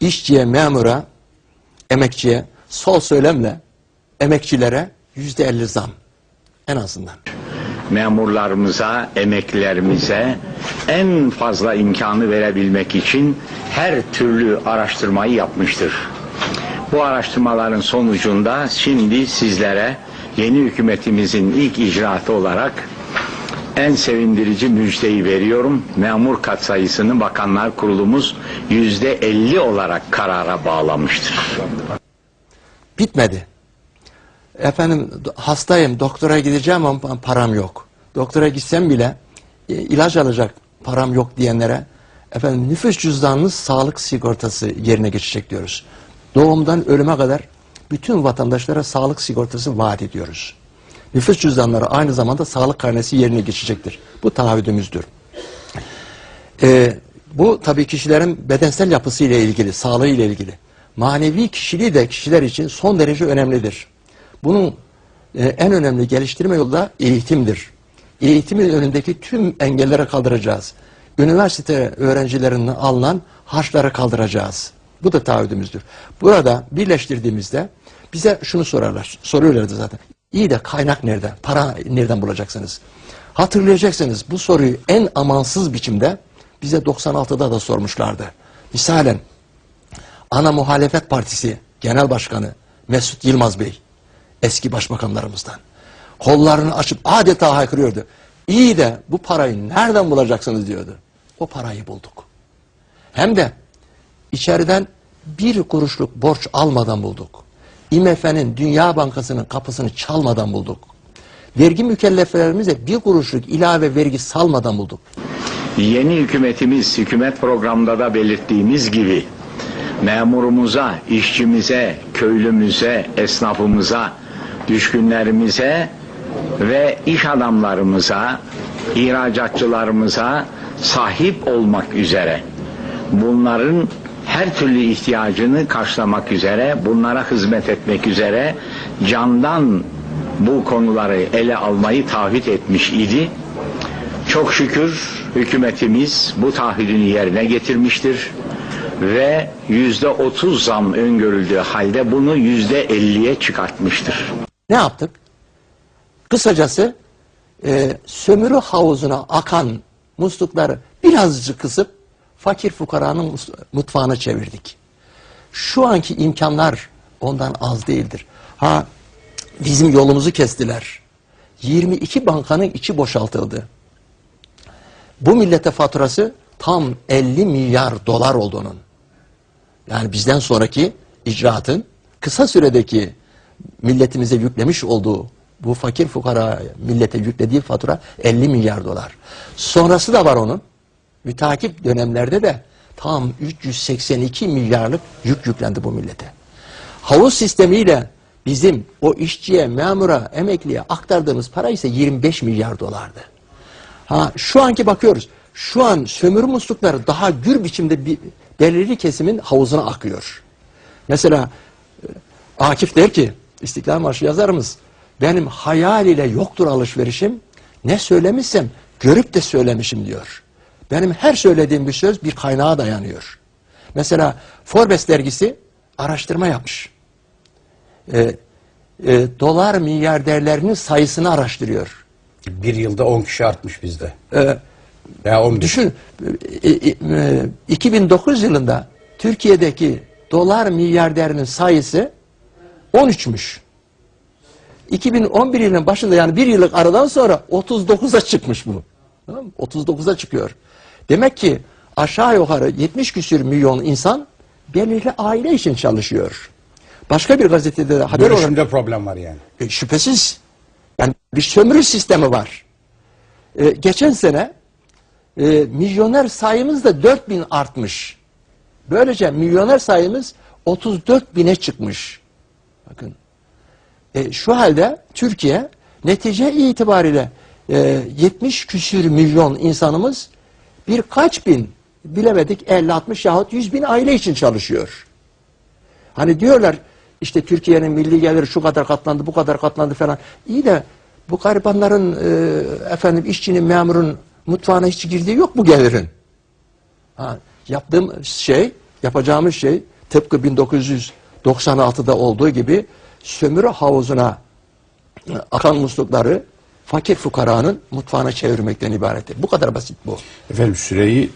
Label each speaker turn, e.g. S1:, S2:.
S1: işçiye, memura, emekçiye, sol söylemle emekçilere yüzde elli zam. En azından.
S2: memurlarımıza, emeklilerimize en fazla imkanı verebilmek için her türlü araştırmayı yapmıştır. Bu araştırmaların sonucunda şimdi sizlere yeni hükümetimizin ilk icraatı olarak en sevindirici müjdeyi veriyorum. Memur katsayısını Bakanlar Kurulumuz yüzde elli olarak karara bağlamıştır.
S1: Bitmedi. Efendim hastayım, doktora gideceğim ama pa- param yok. Doktora gitsem bile e, ilaç alacak param yok diyenlere efendim nüfus cüzdanınız sağlık sigortası yerine geçecek diyoruz. Doğumdan ölüme kadar bütün vatandaşlara sağlık sigortası vaat ediyoruz. Nüfus cüzdanları aynı zamanda sağlık karnesi yerine geçecektir. Bu taahhüdümüzdür. Ee, bu tabii kişilerin bedensel yapısı ile ilgili, sağlığı ile ilgili. Manevi kişiliği de kişiler için son derece önemlidir. Bunun e, en önemli geliştirme yolu da eğitimdir. Eğitimin önündeki tüm engellere kaldıracağız. Üniversite öğrencilerinden alınan harçları kaldıracağız. Bu da taahhüdümüzdür. Burada birleştirdiğimizde bize şunu sorarlar. Soruyorlardı zaten. İyi de kaynak nerede? Para nereden bulacaksınız? Hatırlayacaksınız bu soruyu en amansız biçimde bize 96'da da sormuşlardı. Misalen ana muhalefet partisi genel başkanı Mesut Yılmaz Bey eski başbakanlarımızdan kollarını açıp adeta haykırıyordu. İyi de bu parayı nereden bulacaksınız diyordu. O parayı bulduk. Hem de içeriden bir kuruşluk borç almadan bulduk. IMF'nin Dünya Bankası'nın kapısını çalmadan bulduk. Vergi mükelleflerimize bir kuruşluk ilave vergi salmadan bulduk.
S2: Yeni hükümetimiz hükümet programında da belirttiğimiz gibi memurumuza, işçimize, köylümüze, esnafımıza, düşkünlerimize ve iş adamlarımıza, ihracatçılarımıza sahip olmak üzere bunların her türlü ihtiyacını karşılamak üzere, bunlara hizmet etmek üzere candan bu konuları ele almayı taahhüt etmiş idi. Çok şükür hükümetimiz bu taahhüdünü yerine getirmiştir ve yüzde otuz zam öngörüldüğü halde bunu yüzde elliye çıkartmıştır.
S1: Ne yaptık? Kısacası e, sömürü havuzuna akan muslukları birazcık kısıp fakir fukaranın mutfağına çevirdik. Şu anki imkanlar ondan az değildir. Ha bizim yolumuzu kestiler. 22 bankanın içi boşaltıldı. Bu millete faturası tam 50 milyar dolar olduğunun. Yani bizden sonraki icraatın kısa süredeki milletimize yüklemiş olduğu bu fakir fukara millete yüklediği fatura 50 milyar dolar. Sonrası da var onun. Mütakip dönemlerde de tam 382 milyarlık yük yüklendi bu millete. Havuz sistemiyle bizim o işçiye, memura, emekliye aktardığımız para ise 25 milyar dolardı. Ha şu anki bakıyoruz. Şu an sömürü muslukları daha gür biçimde bir belirli kesimin havuzuna akıyor. Mesela e, Akif der ki İstiklal Marşı yazarımız benim hayal ile yoktur alışverişim ne söylemişsem görüp de söylemişim diyor. Benim her söylediğim bir söz bir kaynağa dayanıyor. Mesela Forbes dergisi araştırma yapmış. E, e, dolar milyarderlerinin sayısını araştırıyor.
S3: Bir yılda 10 kişi artmış bizde.
S1: E,
S3: Veya 11.
S1: Düşün, e, e, e, 2009 yılında Türkiye'deki dolar milyarderinin sayısı 13'müş. 2011 yılının başında yani bir yıllık aradan sonra 39'a çıkmış bu. Tamam mı? 39'a çıkıyor. Demek ki aşağı yukarı 70 küsür milyon insan belirli aile için çalışıyor. Başka bir gazetede de haber olarak
S3: Bölüşümde problem var yani.
S1: e, şüphesiz. Yani bir sömürü sistemi var. E, geçen sene e, milyoner sayımız da 4000 artmış. Böylece milyoner sayımız 34 bine çıkmış. Bakın. E, şu halde Türkiye netice itibariyle e, 70 küsür milyon insanımız birkaç bin bilemedik 50-60 yahut 100 bin aile için çalışıyor. Hani diyorlar işte Türkiye'nin milli geliri şu kadar katlandı, bu kadar katlandı falan. İyi de bu garibanların e, efendim işçinin, memurun mutfağına hiç girdiği yok bu gelirin. Ha, yaptığım şey Yapacağımız şey tıpkı 1996'da olduğu gibi sömürü havuzuna e, akan muslukları fakir fukaranın mutfağına çevirmekten ibarettir. Bu kadar basit bu.
S3: Efendim süreyi